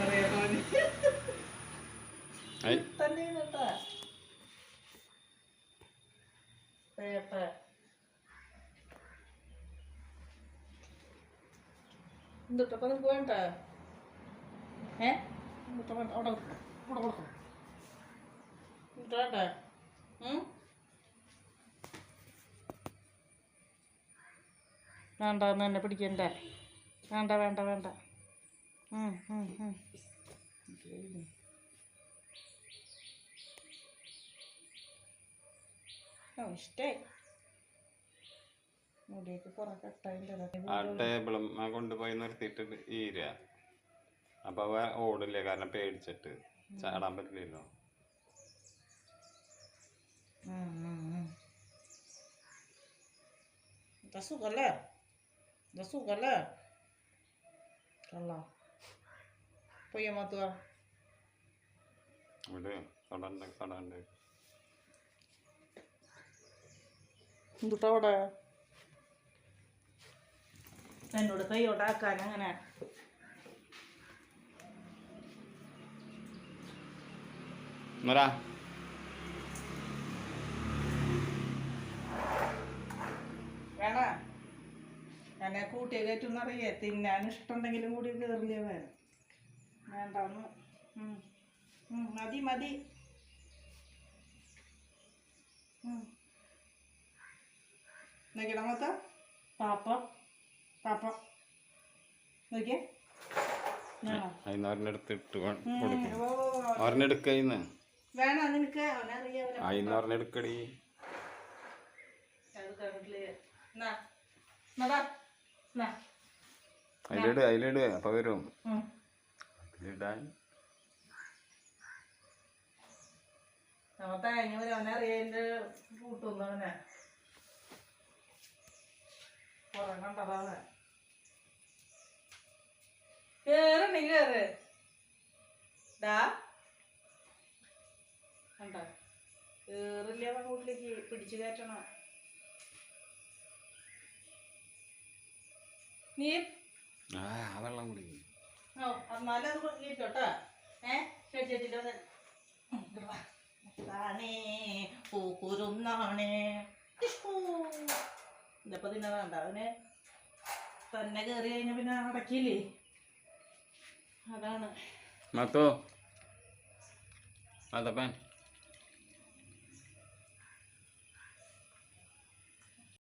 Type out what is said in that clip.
പറയാനോ ഐ. തന്നെ കേട്ടാ പേട്ട എന്തുട്ടപ്പോ നിനക്ക് വേണ്ട? ഏ? എന്തുട്ട അവിടെ അവിടെ കൊടുക്കണം എന്തുട്ട വേണ്ട? വേണ്ട എന്ന് തന്നെ പിടിക്കണ്ട? വേണ്ട വേണ്ട വേണ്ട. മുടിയൊക്കെ കുറെ ആ ടേബിളും കൊണ്ടുപോയി നിർത്തിയിട്ട് ഈര. അപ്പൊ അവ ഓടില്ല? കാരണം പേടിച്ചിട്ട് ചാടാൻ പറ്റില്ലല്ലോ. സുഖല്ലേ? ഇതാ സുഖല്ലേ കള്ള പൊയ്യമാത്തുക ഇവിടെ കടണ്ട് കടണ്ട് എന്തുട്ടാ അവിടെ എന്നോട് കൈയോട്ടാക്കാൻ അങ്ങനെ എന്നറാ വേണ എന്നെ കൂട്ടിയ കയറ്റുന്നറിയേ തിന്നാൻ ഇഷ്ടമുണ്ടെങ്കിലും കൂടി കയറില്ലേ വേണം വേണ്ടെന്ന്. ഉം. ഉം, മതി മതി. നോക്കിയടാ മൊത്ത പാപ്പ. പാപ്പ. നോക്കിയേ. ഞാനോ? അതിന് ഒരെണ്ണെടുത്തിട്ട് ഉം, കൊടുക്കും. ഓ, ഓ, ഓ. ഒരെണ്ണെടുക്കയിന്ന് വേണ നിനക്ക്? അവനറിയാം അവനെ അതിന് ഒരെണ്ണെടുക്കടി അത് കണ്ടില്ലേ? എന്നാ. എന്നടാ എന്നാ അതിലിട് അതിലിട് അപ്പൊ വരും. കൂട്ടുന്നു അവനെ. കുറെ കണ്ടതാണ് കേറണി കേറ് ഡാ കണ്ട? കേറില്ല വീട്ടിലേക്ക് പിടിച്ചു കയറ്റണം. നീ? ആ വെള്ളം കുടി. ഓ എന്നാലും അത് കേട്ടോട്ടാ ഏ ചേച്ചിട്ടില്ല താണേ പൂക്കുരുന്നാണേ ഇതപ്പോ തിന്നെ വേണ്ട അവന് തന്നെ കയറി കഴിഞ്ഞ പിന്നെ അടക്കിയില്ലേ? അതാണ്. മത്തോ. മത്തപ്പൻ.